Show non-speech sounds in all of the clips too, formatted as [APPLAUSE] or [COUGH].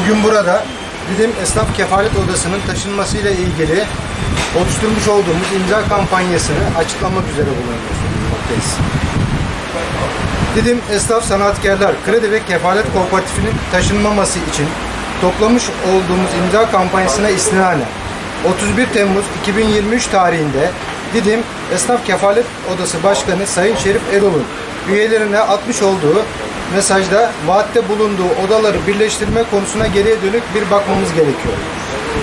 Bugün burada Didim Esnaf Kefalet Odası'nın taşınmasıyla ilgili oluşturmuş olduğumuz imza kampanyasını açıklamak üzere bulunuyoruz. Didim Esnaf Sanatkarlar Kredi ve Kefalet Kooperatifinin taşınmaması için toplamış olduğumuz imza kampanyasına istinanen 31 Temmuz 2023 tarihinde Didim Esnaf Kefalet Odası Başkanı Sayın Şerif Erol'un üyelerine atmış olduğu mesajda vaatte bulunduğu odaları birleştirme konusuna geriye dönük bir bakmamız gerekiyor.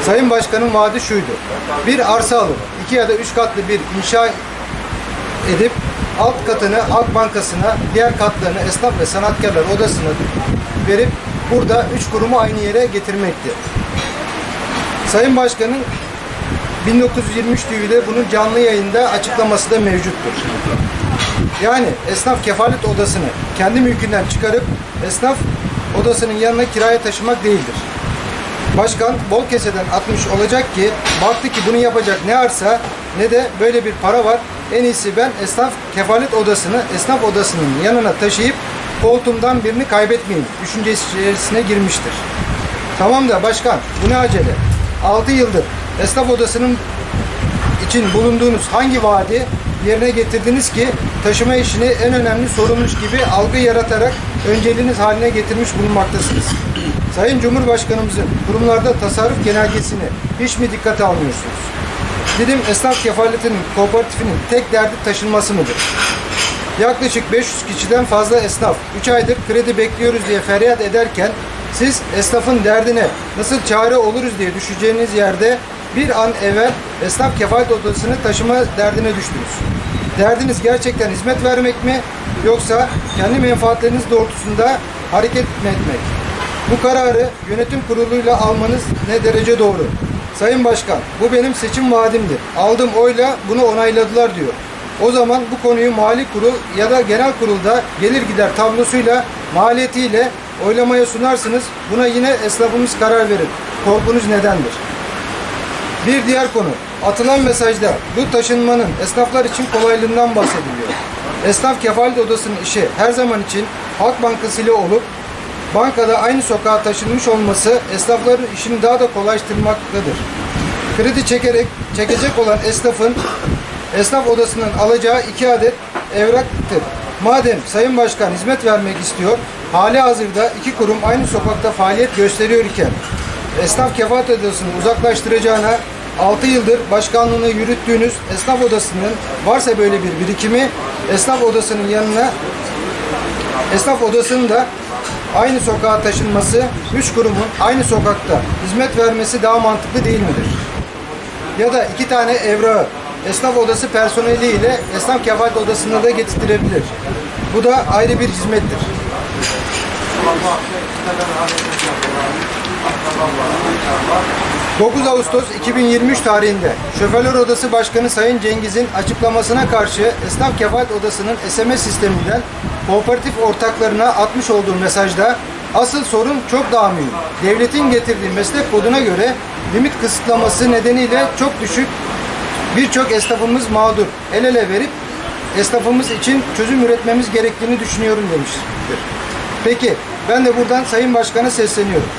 Sayın Başkan'ın vaadi şuydu. Bir arsa alıp iki ya da üç katlı bir inşa edip alt katını Halk Bankası'na, diğer katlarını Esnaf ve Sanatkarlar Odası'na verip burada üç kurumu aynı yere getirmekti. Sayın Başkan'ın 1923 TV'de bunun canlı yayında açıklaması da mevcuttur. Yani esnaf kefalet odasını kendi mülkünden çıkarıp esnaf odasının yanına kiraya taşımak değildir. Başkan bol keseden atmış olacak ki baktı ki bunu yapacak ne arsa ne de böyle bir para var. En iyisi ben esnaf kefalet odasını esnaf odasının yanına taşıyıp koltuğumdan birini kaybetmeyeyim düşüncesi içerisine girmiştir. Tamam da başkan bu ne acele? 6 yıldır esnaf odasının için bulunduğunuz hangi vaadi yerine getirdiniz ki taşıma işini en önemli sorumluş gibi algı yaratarak önceliğiniz haline getirmiş bulunmaktasınız. Sayın Cumhurbaşkanımızın kurumlarda tasarruf genelgesini hiç mi dikkate almıyorsunuz? Dedim esnaf kefaletinin kooperatifinin tek derdi taşınması mıdır? Yaklaşık 500 kişiden fazla esnaf 3 aydır kredi bekliyoruz diye feryat ederken siz esnafın derdine nasıl çare oluruz diye düşeceğiniz yerde bir an evvel esnaf kefalet odasını taşıma derdine düştünüz. Derdiniz gerçekten hizmet vermek mi yoksa kendi menfaatleriniz doğrultusunda hareket mi etmek? Bu kararı yönetim kuruluyla almanız ne derece doğru? Sayın Başkan, bu benim seçim vaadimdir. Aldığım oyla bunu onayladılar diyor. O zaman bu konuyu mali kurul ya da genel kurulda gelir gider tablosuyla maliyetiyle oylamaya sunarsınız. Buna yine esnafımız karar verir. Korkunuz nedendir? Bir diğer konu. Atılan mesajda bu taşınmanın esnaflar için kolaylığından bahsediliyor. Esnaf kefalet odasının işi her zaman için Halk Bankası ile olup bankada aynı sokağa taşınmış olması esnafların işini daha da kolaylaştırmaktadır. Kredi çekerek çekecek olan esnafın esnaf odasının alacağı iki adet evraktır. Madem Sayın Başkan hizmet vermek istiyor, hali hazırda iki kurum aynı sokakta faaliyet gösteriyor iken esnaf kefalet odasını uzaklaştıracağına 6 yıldır başkanlığını yürüttüğünüz esnaf odasının varsa böyle bir birikimi esnaf odasının yanına esnaf odasının da aynı sokağa taşınması, üç kurumun aynı sokakta hizmet vermesi daha mantıklı değil midir? Ya da iki tane evrağı esnaf odası personeliyle esnaf kefalet odasına da getirtilebilir. Bu da ayrı bir hizmettir. 9 Ağustos 2023 tarihinde Şoförler Odası Başkanı Sayın Cengiz'in açıklamasına karşı Esnaf Kefalet Odası'nın SMS sisteminden kooperatif ortaklarına atmış olduğu mesajda asıl sorun çok daha mühim. Devletin getirdiği meslek koduna göre limit kısıtlaması nedeniyle çok düşük birçok esnafımız mağdur. El ele verip esnafımız için çözüm üretmemiz gerektiğini düşünüyorum demiştir. Peki ben de buradan Sayın Başkan'a sesleniyorum.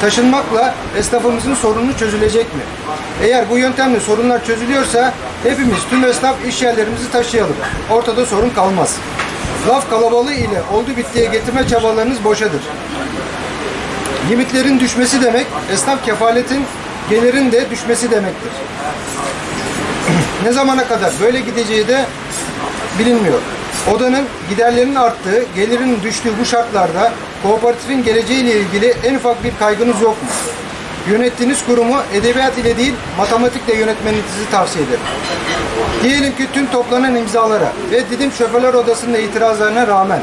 Taşınmakla esnafımızın sorunu çözülecek mi? Eğer bu yöntemle sorunlar çözülüyorsa hepimiz tüm esnaf iş yerlerimizi taşıyalım. Ortada sorun kalmaz. Laf kalabalığı ile oldu bittiye getirme çabalarınız boşadır. Limitlerin düşmesi demek esnaf kefaletin gelirin de düşmesi demektir. [CLEARS THROAT] ne zamana kadar böyle gideceği de bilinmiyor. Odanın giderlerinin arttığı, gelirin düştüğü bu şartlarda kooperatifin geleceğiyle ilgili en ufak bir kaygınız yok mu? Yönettiğiniz kurumu edebiyat ile değil matematikle yönetmenizi tavsiye ederim. Diyelim ki tüm toplanan imzalara ve Didim Şoförler Odası'nın itirazlarına rağmen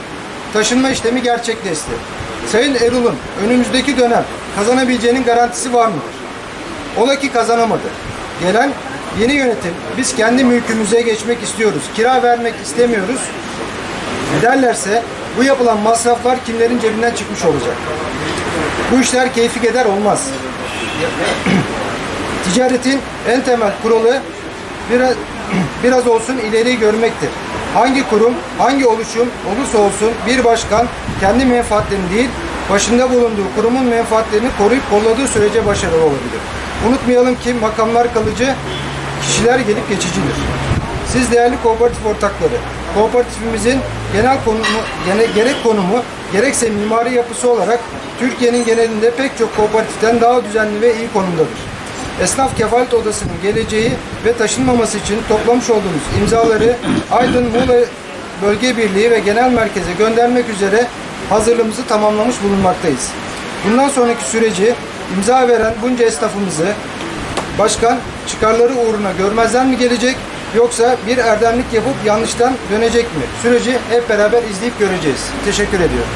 taşınma işlemi gerçekleşti. Sayın Erol'un önümüzdeki dönem kazanabileceğinin garantisi var mıdır? Ola ki kazanamadı. Gelen yeni yönetim biz kendi mülkümüze geçmek istiyoruz. Kira vermek istemiyoruz derlerse bu yapılan masraflar kimlerin cebinden çıkmış olacak? Bu işler keyfi keder olmaz. [CLEARS THROAT] Ticaretin en temel kuralı biraz, [CLEARS THROAT] biraz olsun ileriyi görmektir. Hangi kurum, hangi oluşum olursa olsun bir başkan kendi menfaatlerini değil, başında bulunduğu kurumun menfaatlerini koruyup kolladığı sürece başarılı olabilir. Unutmayalım ki makamlar kalıcı, kişiler gelip geçicidir. Siz değerli kooperatif ortakları, kooperatifimizin genel konumu, gene, gerek konumu, gerekse mimari yapısı olarak Türkiye'nin genelinde pek çok kooperatiften daha düzenli ve iyi konumdadır. Esnaf Kefalet Odası'nın geleceği ve taşınmaması için toplamış olduğumuz imzaları Aydın Muğla Bölge Birliği ve Genel Merkez'e göndermek üzere hazırlığımızı tamamlamış bulunmaktayız. Bundan sonraki süreci imza veren bunca esnafımızı başkan çıkarları uğruna görmezden mi gelecek yoksa bir erdemlik yapıp yanlıştan dönecek mi? Süreci hep beraber izleyip göreceğiz. Teşekkür ediyorum.